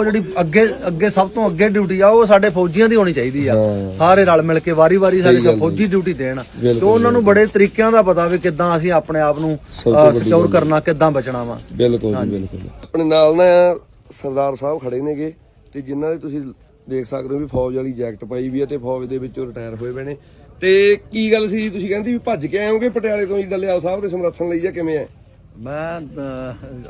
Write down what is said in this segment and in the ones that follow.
ਉਹ ਜਿਹੜੀ ਅੱਗੇ ਅੱਗੇ ਸਭ ਤੋਂ ਅੱਗੇ ਡਿਊਟੀ ਆ ਉਹ ਸਾਡੇ ਫੌਜੀਆਂ ਦੀ ਹੋਣੀ ਚਾਹੀਦੀ ਆ। ਹਾਂ। ਸਾਰੇ ਰਲ ਮਿਲ ਕੇ ਵਾਰੀ-ਵਾਰੀ ਸਾਡੇ ਸਹੀ ਗੱਲ ਫੌਜੀ ਡਿਊਟੀ ਦੇਣ। ਤੇ ਬਿਲਕੁਲ, ਉਹਨਾਂ ਨੂੰ ਬੜੇ ਤਰੀਕਿਆਂ ਦਾ ਪਤਾ ਵੀ ਕਿੱਦਾਂ ਅਸੀਂ ਆਪਣੇ ਆਪ ਨੂੰ ਸਭ ਤੋਂ ਵੱਡੀ ਸਿਕਿਉਰ। ਕਰਨਾ ਕਿੱਦਾਂ ਬਚਣਾ ਵਾ। ਬਿਲਕੁਲ ਜੀ ਬਿਲਕੁਲ ਆਪਣੇ ਨਾਲ ਨਾ ਸਰਦਾਰ ਸਾਹਿਬ ਖੜੇ ਨੇਗੇ ਤੇ ਜਿਨ੍ਹਾਂ ਦੇ ਤੁਸੀਂ ਦੇਖ ਸਕਦੇ ਹੋ ਵੀ ਫੌਜ ਵਾਲੀ ਜੈਕਟ ਪਾਈ ਵੀ ਹੈ ਤੇ ਫੌਜ ਦੇ ਵਿੱਚੋਂ ਰਿਟਾਇਰ ਹੋਏ ਨੇ ਤੇ ਕੀ ਗੱਲ ਸੀ? ਤੁਸੀਂ ਕਹਿੰਦੇ ਵੀ ਭੱਜ ਕੇ ਆਏ ਹੋਗੇ ਪਟਿਆਲੇ ਤੋਂ ਜੀ ਡੱਲੇਵਾਲ ਸਾਹਿਬ ਦੇ ਸਮਰਥਨ ਲਈ ਜਾਂ ਕਿਵੇਂ ਹੈ ਮੈਂ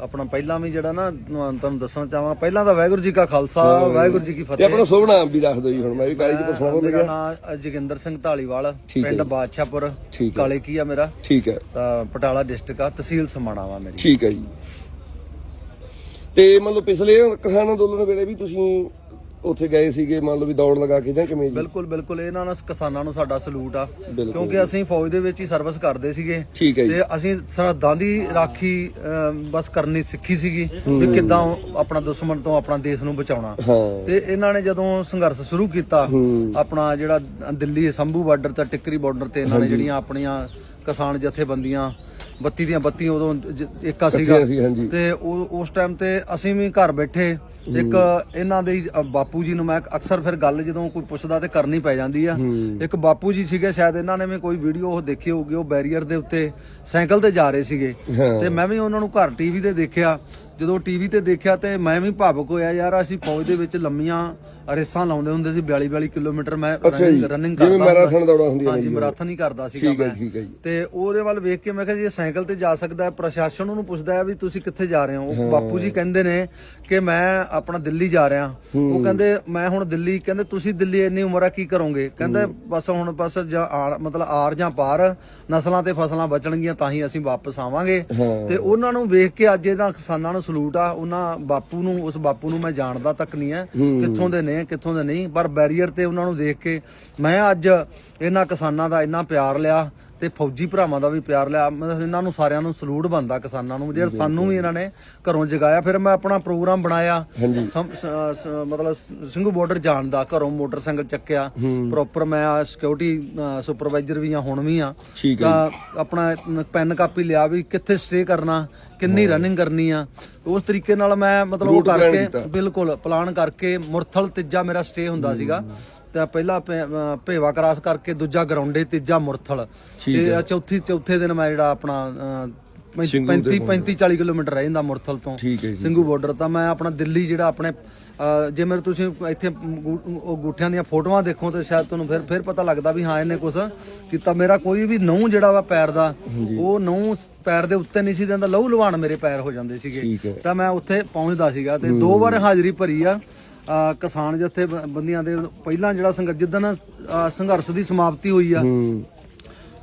ਆਪਣਾ ਪਹਿਲਾਂ ਵੀ ਜਿਹੜਾ ਨਾ ਤੁਹਾਨੂੰ ਦੱਸਣਾ ਚਾਹਾਂ ਪਹਿਲਾਂ ਤਾਂ ਵਾਹਿਗੁਰੂ ਜੀ ਕਾ ਖਾਲਸਾ ਵਾਹਿਗੁਰੂ ਜੀ ਕੀ ਤੇ ਫਤਿਹ। ਆਪਣਾ ਸ਼ੁਭ ਨਾਮ ਵੀ ਦੱਸ ਦਿਓ ਜੀ ਹੁਣ ਮੈਂ ਵੀ ਕਾਲੀ ਚ ਪੁੱਛਣਾ ਭੁੱਲ ਮੇਰਾ ਨਾਮ ਜੋਗਿੰਦਰ ਸਿੰਘ ਢਾਲੀਵਾਲ ਹੈ ਪਿੰਡ। ਬਾਦਸ਼ਾਹਪੁਰ ਹੈ। ਕਾਲੇ ਕੀ ਆ ਮੇਰਾ? ਠੀਕ ਹੈ। ਤਾਂ ਪਟਾਲਾ ਡਿਸਟ੍ਰਿਕਟ ਆ ਤਹਿਸੀਲ ਸਮਾਣਾ ਵਾ ਮੇਰੀ। ਠੀਕ ਹੈ ਜੀ। ਤੇ ਮਤਲਬ ਪਿਛਲੇ ਕਿਸਾਨ ਅੰਦੋਲਨ ਵੇਲੇ ਵੀ ਤੁਸੀਂ ਉੱਥੇ ਗਏ ਸੀਗੇ ਮੰਨ ਲਓ ਵੀ ਦੌੜ ਲਗਾ ਕੇ ਜਾਂ ਕਿਵੇਂ ਜੀ? ਬਿਲਕੁਲ ਬਿਲਕੁਲ। ਇਹਨਾਂ ਨਾਲ ਕਿਸਾਨਾਂ ਨੂੰ ਸਾਡਾ ਸਲੂਟ ਆ। ਬਿਲਕੁਲ। ਕਿਉਂਕਿ ਅਸੀਂ ਫੌਜ ਦੇ ਵਿੱਚ ਹੀ ਸਰਵਿਸ ਕਰਦੇ ਸੀਗੇ। ਠੀਕ ਹੈ ਜੀ। ਤੇ ਅਸੀਂ ਸਰਹੱਦਾਂ ਦੀ ਰਾਖੀ ਅਮ, ਬਸ ਕਰਨੀ ਸਿੱਖੀ ਸੀਗੀ ਵੀ ਕਿੱਦਾਂ ਆਪਣਾ ਦੁਸ਼ਮਣ ਤੋਂ ਆਪਣਾ ਦੇਸ਼ ਨੂੰ ਬਚਾਉਣਾ। ਹਾਂ। ਤੇ ਇਹਨਾਂ ਨੇ ਜਦੋਂ ਸੰਘਰਸ਼ ਸ਼ੁਰੂ ਕੀਤਾ। ਆਪਣਾ ਜਿਹੜਾ ਦਿੱਲੀ ਸੰਭੂ ਬਾਰਡਰ ਤੇ ਟਿੱਕਰੀ ਬਾਰਡਰ ਤੇ ਇਹਨਾਂ ਨੇ ਜਿਹੜੀਆਂ ਆਪਣੀਆਂ ਕਿਸਾਨ ਜਥੇਬੰਦੀਆਂ ਬੱਤੀ ਦੀਆਂ ਬੱਤੀ ਉਦੋਂ ਜ- ਏਕਾ ਸੀਗਾ। ਹਾਂਜੀ। ਤੇ ਉਹ ਉਸ ਟਾਈਮ ਤੇ ਅਸੀਂ ਵੀ ਘਰ ਬੈਠੇ। ਇੱਕ ਇਹਨਾਂ ਦੇ ਹੀ, ਅ, ਬਾਪੂ ਜੀ ਨੂੰ ਮੈਂ ਅਕਸਰ ਫਿਰ ਗੱਲ ਜਦੋਂ ਕੋਈ ਪੁੱਛਦਾ ਤੇ ਕਰਨੀ ਪੈ ਜਾਂਦੀ ਆ। ਇੱਕ ਬਾਪੂ ਜੀ ਸੀਗੇ ਸ਼ਾਇਦ ਇਹਨਾਂ ਨੇ ਵੀ ਕੋਈ ਵੀਡੀਓ ਉਹ ਦੇਖੀ ਹੋਊਗੀ ਉਹ ਬੈਰੀਅਰ ਦੇ ਉੱਤੇ ਸਾਈਕਲ ਤੇ ਜਾ ਰਹੇ ਸੀਗੇ। ਹਾਂ। ਤੇ ਮੈਂ ਵੀ ਉਹਨਾਂ ਨੂੰ ਘਰ ਟੀਵੀ ਤੇ ਦੇਖਿਆ। ਜਦੋਂ ਟੀਵੀ ਤੇ ਦੇਖਿਆ ਤੇ ਮੈਂ ਵੀ ਭਾਵੁਕ ਹੋਇਆ ਯਾਰ ਅਸੀਂ ਫੌਜ ਦੇ ਵਿੱਚ ਲੰਮੀਆਂ ਰੇਸਾਂ ਲਾਉਂਦੇ ਹੁੰਦੇ ਸੀ 42 42 ਕਿਲੋਮੀਟਰ ਮੈਂ ਰਨਿੰਗ ਜਿਵੇਂ ਕਰਦਾ ਮੈਰਾਥਨ ਦੌੜਾਂ ਹਾਂਜੀ ਜੀ ਮੈਰਾਥਨ ਹੀ ਕਰਦਾ ਸੀਗਾ ਠੀਕ ਹੈ ਮੈਂ। ਹੈ ਤੇ ਉਹਦੇ ਵੱਲ ਵੇਖ ਕੇ ਮੈਂ ਕਿਹਾ ਜੀ ਸਾਈਕਲ ਤੇ ਜਾ ਸਕਦਾ ਹੈ ਪ੍ਰਸ਼ਾਸਨ ਉਹਨੂੰ ਪੁੱਛਦਾ ਹੈ ਵੀ ਤੁਸੀਂ ਕਿੱਥੇ ਜਾ ਰਹੇ ਹੋ? ਉਹ ਬਾਪੂ ਜੀ ਕਹਿੰਦੇ ਨੇ ਕਿ ਮੈਂ ਆਪਣਾ ਦਿੱਲੀ ਜਾ ਰਿਹਾ। ਉਹ ਕਹਿੰਦੇ ਮੈਂ ਹੁਣ ਦਿੱਲੀ ਕਹਿੰਦੇ ਤੁਸੀਂ ਦਿੱਲੀ ਇੰਨੀ ਉਮਰ ਆ ਕੀ ਕਰੋਗੇ? ਕਹਿੰਦੇ ਬਸ ਹੁਣ ਬਸ ਮਤਲਬ ਆਰ ਜਾਂ ਪਾਰ ਨਸਲਾਂ ਤੇ ਫਸਲਾਂ ਬਚਣਗੀਆਂ ਤਾਂ ਹੀ ਅਸੀਂ ਵਾਪਸ ਆਵਾਂਗੇ। ਹਾਂ। ਤੇ ਉਹਨਾਂ ਨੂੰ ਵੇਖ ਕੇ ਅੱਜ ਇਹਨਾਂ ਕਿਸਾਨਾਂ ਨੂੰ ਸਲੂਟ ਆ ਉਹਨਾਂ ਬਾਪੂ ਨੂੰ ਉਸ ਬਾਪੂ ਨੂੰ ਮੈਂ ਜਾਣਦਾ ਤੱਕ ਨਹੀਂ ਹੈ ਕਿੱਥੋਂ ਦੇ ਨੇ ਕਿੱਥੋਂ ਦੇ ਨਹੀਂ ਪਰ ਬੈਰੀਅਰ ਤੇ ਉਹਨਾਂ ਨੂੰ ਦੇਖ ਕੇ ਮੈਂ ਅੱਜ ਇਹਨਾਂ ਕਿਸਾਨਾਂ ਦਾ ਇੰਨਾ ਪਿਆਰ ਲਿਆ ਤੇ ਫੌਜੀ ਭਰਾਵਾਂ ਦਾ ਵੀ ਪਿਆਰ ਲਿਆ। ਮੈਂ ਇਹਨਾਂ ਨੂੰ ਸਾਰਿਆਂ ਨੂੰ ਸਲੂਟ ਬੰਦਾ ਕਿਸਾਨਾਂ ਨੂੰ। ਜਿਹੜਾ ਸਾਨੂੰ ਵੀ ਇਹਨਾਂ ਨੇ ਘਰੋਂ ਜਗਾਇਆ ਫਿਰ ਮੈਂ ਆਪਣਾ ਪ੍ਰੋਗਰਾਮ ਬਣਾਇਆ। ਮਤਲਬ ਸਿੰਘੂ ਬਾਰਡਰ ਜਾਣ ਦਾ ਘਰੋਂ ਮੋਟਰਸਾਈਕਲ ਚੱਕਿਆ। ਪ੍ਰੋਪਰ ਮੈਂ ਸਿਕਿਉਰਿਟੀ ਸੁਪਰਵਾਈਜ਼ਰ ਵੀ ਆ ਹੁਣ ਵੀ ਆ। ਤਾਂ ਆਪਣਾ ਪੈਨ ਕਾਪੀ ਲਿਆ ਵੀ ਕਿੱਥੇ ਸਟੇ ਕਰਨਾ ਕਿੰਨੀ ਰਨਿੰਗ ਕਰਨੀ ਆ। ਉਸ ਤਰੀਕੇ ਨਾਲ ਮੈਂ ਮਤਲਬ ਉਹ ਕਰਕੇ। ਬਿਲਕੁਲ ਪਲਾਨ ਕਰਕੇ ਮੁਰਥਲ ਤੀਜਾ ਮੇਰਾ ਸਟੇ ਹੁੰਦਾ ਸੀਗਾ। ਤੇ ਪਹਿਲਾ ਭੇ- ਅਹ ਭੇਵਾ ਕਰਾਸ ਕਰਕੇ ਦੂਜਾ ਗਰਾਉਂਡੇ ਤੀਜਾ ਮੁਰਥਲ। ਠੀਕ ਤੇ ਚੌਥੀ ਚੌਥੇ ਦਿਨ ਮੈਂ ਜਿਹੜਾ ਆਪਣਾ ਅਹ, ਸਿੰਘੂ 35 ਦੇ 35 40 ਕਿਲੋਮੀਟਰ ਰਹਿ ਜਾਂਦਾ ਮੁਰਥਲ ਤੋਂ। ਠੀਕ ਹੈ ਜੀ। ਸਿੰਘੂ ਬਾਰਡਰ ਤਾਂ ਮੈਂ ਆਪਣਾ ਦਿੱਲੀ ਜਿਹੜਾ ਆਪਣੇ ਅਹ, ਜੇ ਮੇਰੇ ਤੁਸੀਂ ਇੱਥੇ ਗੂ- ਉਹ ਗੁੱਠਿਆਂ ਦੀਆਂ ਫੋਟੋਆਂ ਦੇਖੋ ਤੇ ਸ਼ਾਇਦ ਤੁਹਾਨੂੰ ਫਿਰ ਫਿਰ ਪਤਾ ਲੱਗਦਾ ਵੀ ਹਾਂ ਇਹਨੇ ਕੁਝ ਕੀਤਾ। ਮੇਰਾ ਕੋਈ ਵੀ ਨਹੁੰ ਜਿਹੜਾ ਵਾ ਪੈਰ ਦਾ ਉਹ ਨਹੁੰ ਪੈਰ ਦੇ ਉੱਤੇ ਨਹੀਂ ਸੀ ਦਿੰਦਾ। ਲਹੂ ਲਵਾਣ ਮੇਰੇ ਪੈਰ ਹੋ ਜਾਂਦੇ ਸੀਗੇ। ਹੈ। ਤਾਂ ਮੈਂ ਉੱਥੇ ਪਹੁੰਚਦਾ ਸੀਗਾ ਤੇ ਦੋ ਵਾਰ ਹਾਜ਼ਰੀ ਭਰੀ ਆ। ਕਿਸਾਨ ਜਥੇ ਬੰਦੀਆਂ ਦੇ ਪਹਿਲਾਂ ਜਿਹੜਾ ਸੰਘਰਸ਼ ਜਿੱਦਣ ਸੰਘਰਸ਼ ਦੀ ਸਮਾਪਤੀ ਹੋਈ ਆ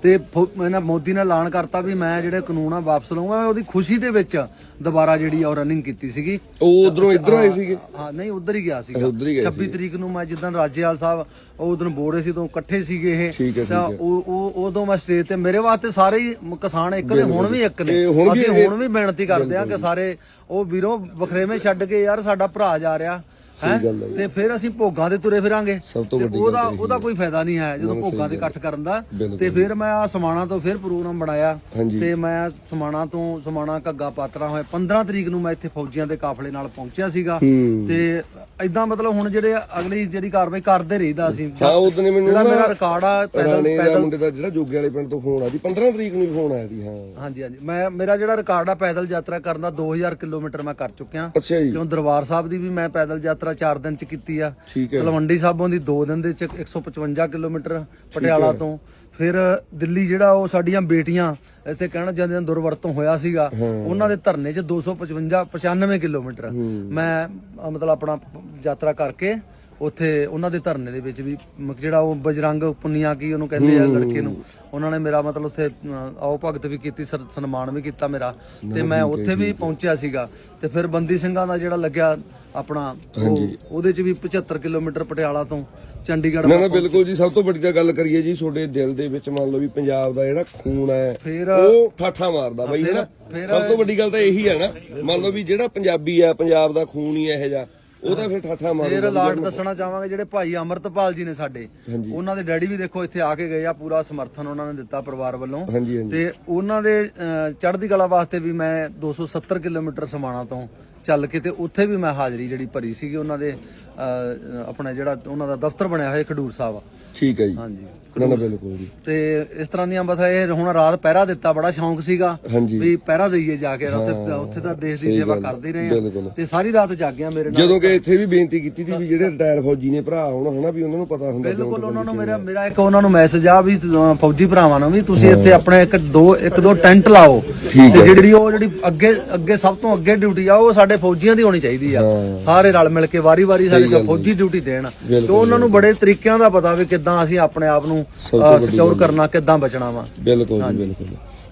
ਤੇ ਇਹਨਾਂ ਮੋਦੀ ਨੇ ਐਲਾਨ ਕਰਤਾ ਵੀ ਮੈਂ ਜਿਹੜੇ ਕਾਨੂੰਨ ਆ ਵਾਪਸ ਲਵਾਂਗਾ ਉਹਦੀ ਖੁਸ਼ੀ ਦੇ ਵਿੱਚ ਦੁਬਾਰਾ ਜਿਹੜੀ ਆ ਰਨਿੰਗ ਕੀਤੀ ਸੀਗੀ। ਉਹ ਉਧਰੋਂ ਇੱਧਰ ਆਏ ਸੀਗੇ? ਹਾਂ ਨਹੀਂ ਉਧਰ ਹੀ ਗਿਆ ਸੀਗਾ। ਅੱਛਾ, ਉੱਧਰ ਹੀ ਗਏ 26 ਤਰੀਕ ਨੂੰ ਮੈਂ ਜਿੱਦਣ ਰਾਜੇਵਾਲ ਸਾਹਿਬ ਉਹ ਉਦੋਂ ਬੋਲ ਰਹੇ ਸੀ ਤੋਂ ਇਕੱਠੇ ਸੀਗੇ ਇਹ ਤਾਂ। ਉਹ ਉਹ ਉਦੋਂ ਮੈਂ ਸਟੇਜ ਤੇ ਮੇਰੇ ਵਾਸਤੇ ਸਾਰੇ ਹੀ ਕਿਸਾਨ ਇੱਕ ਨੇ ਹੁਣ ਵੀ ਇੱਕ ਨੇ। ਅਸੀਂ ਹੁਣ ਵੀ ਬੇਨਤੀ ਕਰਦੇ ਆ ਕਿ ਸਾਰੇ ਉਹ ਵੀਰੋ ਵਖਰੇਵੇਂ ਛੱਡ ਕੇ ਯਾਰ ਸਾਡਾ ਭਰਾ ਜਾ ਰਿਹਾ। ਹੈਂ? ਗੱਲ ਹੈ ਜੀ। ਤੇ ਫਿਰ ਅਸੀਂ ਭੋਗਾਂ ਦੇ ਤੁਰੇ ਫਿਰਾਂਗੇ ਸਭ ਤੋਂ ਤੇ ਵੱਡੀ ਉਹਦਾ ਗੱਲ ਤਾਂ ਉਹਦਾ ਕੋਈ ਫਾਇਦਾ ਨਹੀਂ ਹੈ ਜਦੋਂ ਭੋਗਾਂ ਦੇ ਇਕੱਠ ਕਰਨ ਦਾ ਬਿਲਕੁਲ। ਤੇ ਫਿਰ ਮੈਂ ਆ ਸਮਾਣਾ ਤੋਂ ਫਿਰ ਪ੍ਰੋਗਰਾਮ ਬਣਾਇਆ ਹਾਂਜੀ। ਤੇ ਮੈਂ ਸਮਾਣਾ ਤੋਂ ਸਮਾਣਾ ਘੱਗਾ ਪਾਤਰਾ ਹੋਏ 15 ਤਰੀਕ ਨੂੰ ਮੈਂ ਇੱਥੇ ਫੌਜੀਆਂ ਦੇ ਕਾਫਲੇ ਨਾਲ ਪਹੁੰਚਿਆ ਸੀਗਾ ਹੂੰ। ਤੇ ਇਦਾਂ ਮਤਲਬ ਹੁਣ ਜਿਹੜੇ ਅਗਲੀ ਜਿਹੜੀ ਕਾਰਵਾਈ ਕਰਦੇ ਰਹੀਦਾ ਅਸੀਂ ਹਾਂ ਉਦੋਂ ਨੇ ਮੈਨੂੰ ਜਿਹੜਾ ਨਾ ਮੇਰਾ ਰਿਕਾਰਡ ਆ ਪੈਦਲ ਰਾਣੇ ਦਾ ਪੈਦਲ ਮੁੰਡੇ ਦਾ ਜਿਹੜਾ ਜੋਗੇ ਵਾਲੇ ਪਿੰਡ ਤੋਂ ਫੋਨ ਆ ਜੀ 15 ਤਰੀਕ ਨੂੰ ਫੋਨ ਆਇਆ ਜੀ ਹਾਂ। ਹਾਂਜੀ ਹਾਂਜੀ। ਮੈਂ ਮੇਰਾ ਜਿਹੜਾ ਰਿਕਾਰਡ ਆ ਪੈਦਲ ਯਾਤਰਾ ਕਰਨ ਦਾ 2000 ਕਿਲੋਮੀਟਰ ਮੈਂ ਕਰ ਚੁੱਕਿਆ। ਅੱਛਾ ਜੀ। ਕਿਉਂ ਦਰਬਾਰ ਸਾਹਿਬ ਦੀ ਵੀ ਮੈਂ ਪੈਦਲ ਯਾਤਰਾ 4 ਦਿਨ ਚ ਕੀਤੀ ਆ। ਠੀਕ ਹੈ। ਤਲਵੰਡੀ ਸਾਬੋਂ ਦੀ 2 ਦਿਨ ਦੇ ਚ 155 ਕਿਲੋਮੀਟਰ ਪਟਿਆਲਾ ਤੋਂ। ਫਿਰ ਦਿੱਲੀ ਜਿਹੜਾ ਉਹ ਸਾਡੀਆਂ ਬੇਟੀਆਂ ਇੱਥੇ ਕਹਿਣ ਜਾਂਦੇ ਨੇ ਦੁਰਵਰਤੋਂ ਹੋਇਆ ਸੀਗਾ ਉਹਨਾਂ ਦੇ ਧਰਨੇ ਚ 255 95 ਕਿਲੋਮੀਟਰ ਮੈਂ ਮਤਲਬ ਆਪਣਾ ਯਾਤਰਾ ਕਰਕੇ ਉੱਥੇ ਉਹਨਾਂ ਦੇ ਧਰਨੇ ਦੇ ਵਿੱਚ ਵੀ ਮ- ਜਿਹੜਾ ਉਹ ਬਜਰੰਗ ਪੁੰਨੀਆ ਕੀ ਉਹਨੂੰ ਕਹਿੰਦੇ ਆ ਲੜਕੇ ਨੂੰ ਉਹਨਾਂ ਨੇ ਮੇਰਾ ਮਤਲਬ ਉੱਥੇ ਅ, ਆਓ ਭਗਤ ਵੀ ਕੀਤੀ ਸਰ- ਸਨਮਾਨ ਵੀ ਕੀਤਾ ਮੇਰਾ। ਤੇ ਮੈਂ ਉੱਥੇ ਵੀ ਪਹੁੰਚਿਆ ਸੀਗਾ। ਤੇ ਫਿਰ ਬੰਦੀ ਸਿੰਘਾਂ ਦਾ ਜਿਹੜਾ ਲੱਗਿਆ ਆਪਣਾ ਉਹ ਉਹਦੇ ਚ ਵੀ 75 ਕਿਲੋਮੀਟਰ ਪਟਿਆਲਾ ਤੋਂ ਚੰਡੀਗੜ੍ਹ ਨਾ ਨਾ ਬਿਲਕੁਲ ਜੀ ਸਭ ਤੋਂ ਵੱਡੀ ਤਾਂ ਗੱਲ ਕਰੀਏ ਜੀ ਤੁਹਾਡੇ ਦਿਲ ਦੇ ਵਿੱਚ ਮੰਨ ਲਓ ਵੀ ਪੰਜਾਬ ਦਾ ਜਿਹੜਾ ਖੂਨ ਹੈ ਫਿਰ ਉਹ ਠਾਠਾ ਮਾਰਦਾ ਬਾਈ ਫਿਰ- ਨਾ ਫਿਰ- ਸਭ ਤੋਂ ਵੱਡੀ ਗੱਲ ਤਾਂ ਇਹੀ ਹੈ ਨਾ ਮੰਨ ਲਓ ਵੀ ਜਿਹੜਾ ਪੰਜਾਬੀ ਆ ਪੰਜਾਬ ਦਾ ਖੂਨ ਹੀ ਇਹੋ ਜਿਹਾ। ਉਹ ਤਾਂ ਫਿਰ ਠਾਠਾ ਮਾਰ ਫਿਰ ਲਾਟ ਦੱਸਣਾ ਚਾਹਾਂਗੇ ਜਿਹੜੇ ਭਾਈ ਅਮਰਤਪਾਲ ਜੀ ਨੇ ਸਾਡੇ। ਉਹਨਾਂ ਦੇ ਡੈਡੀ ਵੀ ਦੇਖੋ ਇੱਥੇ ਆ ਕੇ ਗਏ ਆ ਪੂਰਾ ਸਮਰਥਨ ਉਹਨਾਂ ਨੇ ਦਿੱਤਾ ਪਰਿਵਾਰ ਵੱਲੋਂ। ਤੇ ਉਹਨਾਂ ਦੇ ਚੜ੍ਹਦੀ ਕਲਾ ਵਾਸਤੇ ਵੀ ਮੈਂ 270 ਕਿਲੋਮੀਟਰ ਸਮਾਣਾ ਤੋਂ ਚੱਲ ਕੇ ਤੇ ਉੱਥੇ ਵੀ ਮੈਂ ਹਾਜ਼ਰੀ ਜਿਹੜੀ ਭਰੀ ਸੀਗੀ ਉਹਨਾਂ ਦੇ। ਆਪਣਾ ਜਿਹੜਾ ਉਹਨਾਂ ਦਾ ਦਫ਼ਤਰ ਬਣਿਆ ਹੋਇਆ ਖਡੂਰ ਸਾਹਿਬ ਠੀਕ ਹੈ ਜੀ। ਹਾਂਜੀ ਨਾ ਨਾ ਬਿਲਕੁਲ ਜੀ। ਤੇ ਇਸ ਤਰ੍ਹਾਂ ਦੀਆਂ ਬਸ ਇਹ ਹੁਣ ਰਾਤ ਪਹਿਰਾ ਦਿੱਤਾ ਬੜਾ ਸ਼ੌਂਕ ਸੀਗਾ ਵੀ ਪਹਿਰਾ ਦਈਏ ਜਾ ਕੇ ਉੱਥੇ ਉੱਥੇ ਤਾਂ ਦੇਸ਼ ਦੀ ਸੇਵਾ ਕਰਦੇ ਰਹੇ। ਆ। ਤੇ ਸਾਰੀ ਰਾਤ ਜਾਗਿਆ ਮੇਰੇ ਨਾਲ। ਜਦੋਂ ਕਿ ਇੱਥੇ ਵੀ ਬੇਨਤੀ ਕੀਤੀ ਸੀ ਵੀ ਜਿਹੜੇ ਰਿਟਾਇਰ ਫੌਜੀ ਨੇ ਭਰਾ ਹੋਣ ਹਨਾ ਵੀ ਉਹਨਾਂ ਨੂੰ ਪਤਾ ਹੁੰਦਾ ਬਿਲਕੁਲ ਉਹਨਾਂ ਨੂੰ ਮੇਰਾ ਮੇਰਾ ਇੱਕ ਉਹਨਾਂ ਨੂੰ ਮੈਸੇਜ ਆ ਵੀ ਫੌਜੀ ਭਰਾਵਾਂ ਨੂੰ ਵੀ ਤੁਸੀਂ ਇੱਥੇ ਆਪਣੇ ਇੱਕ ਦੋ ਇੱਕ ਦੋ ਟੈਂਟ ਲਾਓ। ਤੇ ਜਿਹੜੀ ਉਹ ਜਿਹੜੀ ਅੱਗੇ ਅੱਗੇ ਸਭ ਤੋਂ ਅੱਗੇ ਡਿਊਟੀ ਆ ਉਹ ਸਾਡੇ ਫੌਜੀਆਂ ਦੀ ਹੋਣੀ ਚਾਹੀਦੀ ਆ। ਸਾਰੇ ਰਲ ਮਿਲ ਕੇ ਵਾਰੀ-ਵਾਰੀ ਸਾਡੇ ਫੌਜੀ ਡਿਊਟੀ ਦੇਣ। ਤੇ ਉਹਨਾਂ ਨੂੰ ਬੜੇ ਤਰੀਕਿਆਂ ਦਾ ਪਤਾ ਵੀ ਕਿੱਦਾਂ ਅਸੀਂ ਆਪਣੇ ਆਪ ਨੂੰ ਸਿਕਿਉਰ ਕਰਨਾ ਕਿੱਦਾਂ ਬਚਣਾ ਵਾ। ਬਿਲਕੁਲ ਜੀ ਬਿਲਕੁਲ।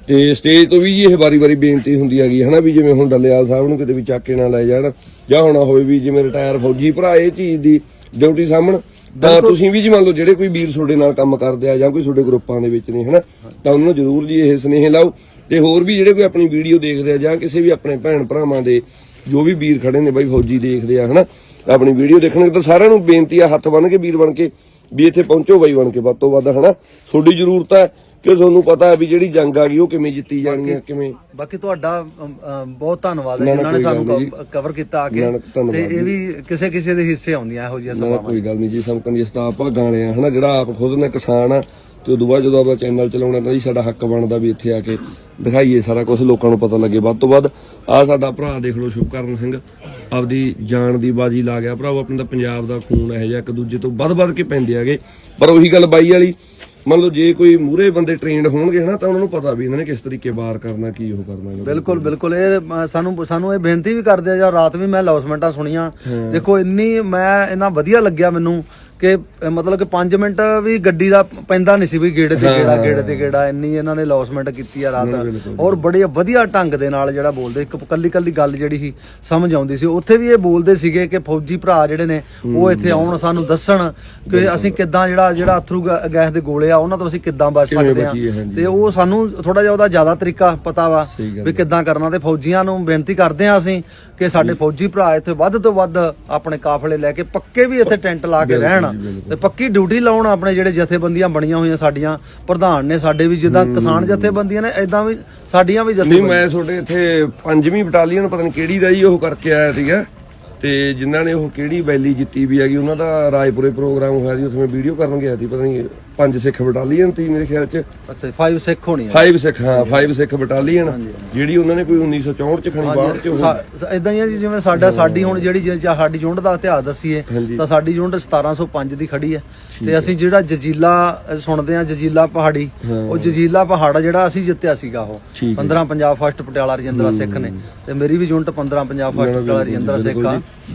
ਤੇ ਸਟੇਜ ਤੋਂ ਵੀ ਜੀ ਇਹ ਵਾਰੀ-ਵਾਰੀ ਬੇਨਤੀ ਹੁੰਦੀ ਹੈਗੀ ਹਨਾ ਵੀ ਜਿਵੇਂ ਹੁਣ ਡੱਲੇਵਾਲ ਸਾਹਿਬ ਨੂੰ ਕਿਤੇ ਵੀ ਚੱਕ ਕੇ ਨਾ ਲੈ ਜਾਣ ਜਾਂ ਹੋਣਾ ਹੋਵੇ ਵੀ ਜਿਵੇਂ ਰਿਟਾਇਰ ਫੌਜੀ ਭਰਾ ਇਹ ਚੀਜ਼ ਦੀ ਡਿਊਟੀ ਸਾਹਮਣ ਤਾਂ ਤੁਸੀਂ ਵੀ ਜੀ ਮੰਨ ਲਓ ਜਿਹੜੇ ਕੋਈ ਵੀਰ ਤੁਹਾਡੇ ਨਾਲ ਕੰਮ ਕਰਦੇ ਆ ਜਾਂ ਕੋਈ ਤੁਹਾਡੇ ਗਰੁੱਪਾਂ ਦੇ ਵਿੱਚ ਨੇ ਹਨਾ ਤਾਂ ਉਹਨਾਂ ਨੂੰ ਜ਼ਰੂਰ ਜੀ ਇਹ ਸੁਨੇਹੇ ਲਾਓ। ਤੇ ਹੋਰ ਵੀ ਜਿਹੜੇ ਕੋਈ ਆਪਣੀ ਵੀਡੀਓ ਦੇਖਦੇ ਆ ਜਾਂ ਕਿਸੇ ਵੀ ਆਪਣੇ ਭੈਣ ਭਰਾਵਾਂ ਦੇ ਜੋ ਵੀ ਵੀਰ ਖੜੇ ਨੇ ਬਾਈ ਫੌਜੀ ਦੇਖਦੇ ਆ ਹਨਾ? ਆਪਣੀ ਵੀਡੀਓ ਦੇਖਣਗੇ ਤਾਂ ਸਾਰਿਆਂ ਨੂੰ ਬੇਨਤੀ ਆ ਹੱਥ ਬੰਨ ਕੇ ਵੀਰ ਬਣ ਕੇ ਵੀ ਇੱਥੇ ਪਹੁੰਚੋ ਬਾਈ ਬਣ ਕੇ ਵੱਧ ਤੋਂ ਵੱਧ ਹਨਾ? ਤੁਹਾਡੀ ਜ਼ਰੂਰਤ ਹੈ ਕਿ ਤੁਹਾਨੂੰ ਪਤਾ ਹੈ ਵੀ ਜਿਹੜੀ ਜੰਗ ਆ ਗਈ ਉਹ ਕਿਵੇਂ ਜਿੱਤੀ ਜਾਣੀ ਹੈ ਕਿਵੇਂ ਬਾਕੀ ਤੁਹਾਡਾ ਬਹੁਤ ਧੰਨਵਾਦ ਹੈ ਜਿਨ੍ਹਾਂ ਨੇ ਸਾਨੂੰ ਕਵਰ ਕੀਤਾ ਆ ਕੇ। ਤੇ ਇਹ ਵੀ ਕਿਸੇ ਕਿਸੇ ਦੇ ਹਿੱਸੇ ਆਉਂਦੀਆਂ ਇਹੋ ਜਿਹੀਆਂ ਨਾ ਸਭਾਵਾਂ। ਕੋਈ ਗੱਲ ਨਹੀਂ ਜੀ ਸਮਕਨ ਜਿਸ ਦਾ ਆਪਾਂ ਗਾਣੇ ਆ ਹਨਾ? ਜਿਹੜਾ ਆਪ ਖੁਦ ਨੇ ਕਿਸਾਨ ਆ ਤੇ ਉਦੋਂ ਬਾਅਦ ਜਦੋਂ ਆਪਾਂ ਚੈਨਲ ਚਲਾਉਣਾ ਤਾਂ ਜੀ ਸਾਡਾ ਹੱਕ ਬਣਦਾ ਵੀ ਇੱਥੇ ਆ ਕੇ ਦਿਖਾਈਏ ਸਾਰਾ ਕੁਝ ਲੋਕਾਂ ਨੂੰ ਪਤਾ ਲੱਗੇ। ਵੱਧ ਤੋਂ ਵੱਧ ਆ ਸਾਡਾ ਭਰਾ ਦੇਖ ਲਓ ਸ਼ੁਭਕਰਨ ਸਿੰਘ ਆਪਦੀ ਜਾਨ ਦੀ ਬਾਜੀ ਲਾ ਗਿਆ। ਭਰਾਓ ਆਪਣੇ ਤਾਂ ਪੰਜਾਬ ਦਾ ਖੂਨ ਇਹੋ ਜਿਹਾ ਇੱਕ ਦੂਜੇ ਤੋਂ ਵੱਧ ਵੱਧ ਕੇ ਪੈਂਦੇ ਆਗੇ ਪਰ ਉਹੀ ਗੱਲ ਬਾਈ ਵਾਲੀ ਮੰਨ ਲਓ ਜੇ ਕੋਈ ਮੂਰੇ ਬੰਦੇ ਟ੍ਰੇਨਡ ਹੋਣਗੇ ਹਨਾ ਤਾਂ ਉਹਨਾਂ ਨੂੰ ਪਤਾ ਵੀ ਇਹਨਾਂ ਨੇ ਕਿਸ ਤਰੀਕੇ ਵਾਰ ਕਰਨਾ ਕੀ ਉਹ ਕਰਨਾ। ਬਿਲਕੁਲ ਬਿਲਕੁਲ। ਇਹ ਸਾਨੂੰ ਸਾਨੂੰ ਇਹ ਬੇਨਤੀ ਵੀ ਕਰਦੇ ਆ ਜਾਂ ਰਾਤ ਵੀ ਮੈਂ ਲੌਸਮੈਂਟਾਂ ਸੁਣੀਆਂ। ਦੇਖੋ ਇੰਨੀ ਮੈਂ ਇੰਨਾ ਵਧੀਆ ਲੱਗਿਆ ਮੈਨੂੰ ਕਿ ਮਤਲਬ ਕਿ 5 ਮਿੰਟ ਵੀ ਗੱਡੀ ਦਾ ਪੈਂਦਾ ਨਹੀਂ ਸੀ ਵੀ ਗੇੜੇ ਤੇ ਗੇੜਾ ਗੇੜੇ ਤੇ ਗੇੜਾ ਇੰਨੀ ਇਹਨਾਂ ਨੇ ਲੌਸਮੈਂਟ ਕੀਤੀ ਆ ਰਾਤ। ਔਰ ਬੜੇ ਵਧੀਆ ਢੰਗ ਦੇ ਨਾਲ ਜਿਹੜਾ ਬੋਲਦੇ ਇੱਕ ਕੱਲੀ ਕੱਲੀ ਗੱਲ ਜਿਹੜੀ ਸੀ ਸਮਝ ਆਉਂਦੀ ਸੀ। ਉੱਥੇ ਵੀ ਇਹ ਬੋਲਦੇ ਸੀਗੇ ਕਿ ਫੌਜੀ ਭਰਾ ਜਿਹੜੇ ਨੇ ਉਹ ਇੱਥੇ ਆਉਣ ਸਾਨੂੰ ਦੱਸਣ ਕਿ ਅਸੀਂ ਕਿੱਦਾਂ ਜਿਹੜਾ ਜਿਹੜਾ ਅਥਰੂ ਗੈਸ ਦੇ ਗੋਲੇ ਆ ਉਹਨਾਂ ਤੋਂ ਅਸੀਂ ਕਿੱਦਾਂ ਬਚ ਸਕਦੇ ਆ। ਤੇ ਉਹ ਸਾਨੂੰ ਥੋੜਾ ਜਿਹਾ ਉਹਦਾ ਜ਼ਿਆਦਾ ਤਰੀਕਾ ਪਤਾ ਵਾ ਵੀ ਕਿੱਦਾਂ ਕਰਨਾ ਤੇ ਫੌਜੀਆਂ ਨੂੰ ਬੇਨਤੀ ਕਰਦੇ ਆ ਅਸੀਂ ਕਿ ਸਾਡੇ ਫੌਜੀ ਭਰਾ ਇੱਥੇ ਵੱਧ ਤੋਂ ਵੱਧ ਆਪਣੇ ਕਾਫਲੇ ਲੈ ਕੇ ਪੱਕੇ ਵੀ ਇੱਥੇ ਟੈਂਟ ਲਾ ਕੇ ਰਹਿਣ। ਤੇ ਪੱਕੀ ਡਿਊਟੀ ਲਾਉਣ ਆਪਣੇ ਜਿਹੜੇ ਜਥੇਬੰਦੀਆਂ ਬਣੀਆਂ ਹੋਈਆਂ ਸਾਡੀਆਂ ਪ੍ਰਧਾਨ ਨੇ ਸਾਡੇ ਵੀ ਜਿੱਦਾਂ ਕਿਸਾਨ ਜਥੇਬੰਦੀਆਂ ਨੇ ਐਦਾਂ ਵੀ ਸਾਡੀਆਂ ਵੀ ਨਹੀਂ ਜਥੇਬੰਦੀਆਂ। ਮੈਂ ਤੁਹਾਡੇ ਇੱਥੇ ਪੰਜਵੀਂ ਬਟਾਲੀਅਨ ਪਤਾ ਨਹੀਂ ਕਿਹੜੀ ਦਾ ਜੀ ਉਹ ਕਰਕੇ ਆਇਆ ਸੀਗਾ। ਤੇ ਜਿਨ੍ਹਾਂ ਨੇ ਉਹ ਕਿਹੜੀ ਵੈਲੀ ਜਿੱਤੀ ਵੀ ਹੈਗੀ ਉਹਨਾਂ ਦਾ ਰਾਜਪੁਰੇ ਪ੍ਰੋਗਰਾਮ ਹੋਇਆ ਜੀ ਉੱਥੇ ਮੈਂ ਵੀਡੀਓ ਕਰਨ ਗਿਆ ਸੀ ਪਤਾ ਨਹੀਂ ਪੰਜ ਸਿੱਖ ਬਟਾਲੀਅਨ ਸੀ ਮੇਰੇ ਖਿਆਲ ਚ। ਅੱਛਾ 5 ਸਿੱਖ ਹੋਣੀ ਆ ਫਾਈਵ ਸਿੱਖ ਹਾਂ ਫਾਈਵ ਸਿੱਖ ਬਟਾਲੀਅਨ ਜਿਹੜੀ ਉਹਨਾਂ ਨੇ ਕੋਈ 1964 ਚ ਖਣੀ ਬਾਅਦ ਚ ਉਹ ਇਦਾਂ ਹੀ ਆ ਜੀ ਜਿਵੇਂ ਸਾਡਾ ਸਾਡੀ ਹੁਣ ਜਿਹੜੀ ਜੇ- ਜੇ ਸਾਡੀ ਯੂਨਿਟ ਦਾ ਇਤਿਹਾਸ ਦੱਸੀਏ ਹਾਂਜੀ। ਤਾਂ ਸਾਡੀ ਯੂਨਿਟ 1705 ਦੀ ਖੜੀ ਹੈ। ਤੇ ਅਸੀਂ ਜਿਹੜਾ ਜਜੀਲਾ ਅ, ਸੁਣਦੇ ਆ ਜਜੀਲਾ ਪਹਾੜੀ ਉਹ ਜਜੀਲਾ ਪਹਾੜ ਜਿਹੜਾ ਅਸੀਂ ਜਿੱਤਿਆ ਸੀਗਾ ਉਹ। ਠੀਕ ਹੈ। 15 ਪੰਜਾਬ ਫਸਟ ਪਟਿਆਲਾ ਰਜਿੰਦਰਾ ਸਿੱਖ ਨੇ। ਤੇ ਮੇਰੀ ਵੀ ਯੂਨਿਟ 15 ਪੰਜਾਬ ਫਸਟ ਪਟਿਆਲਾ ਰਜਿੰਦਰਾ ਸਿੱਖ ਆ।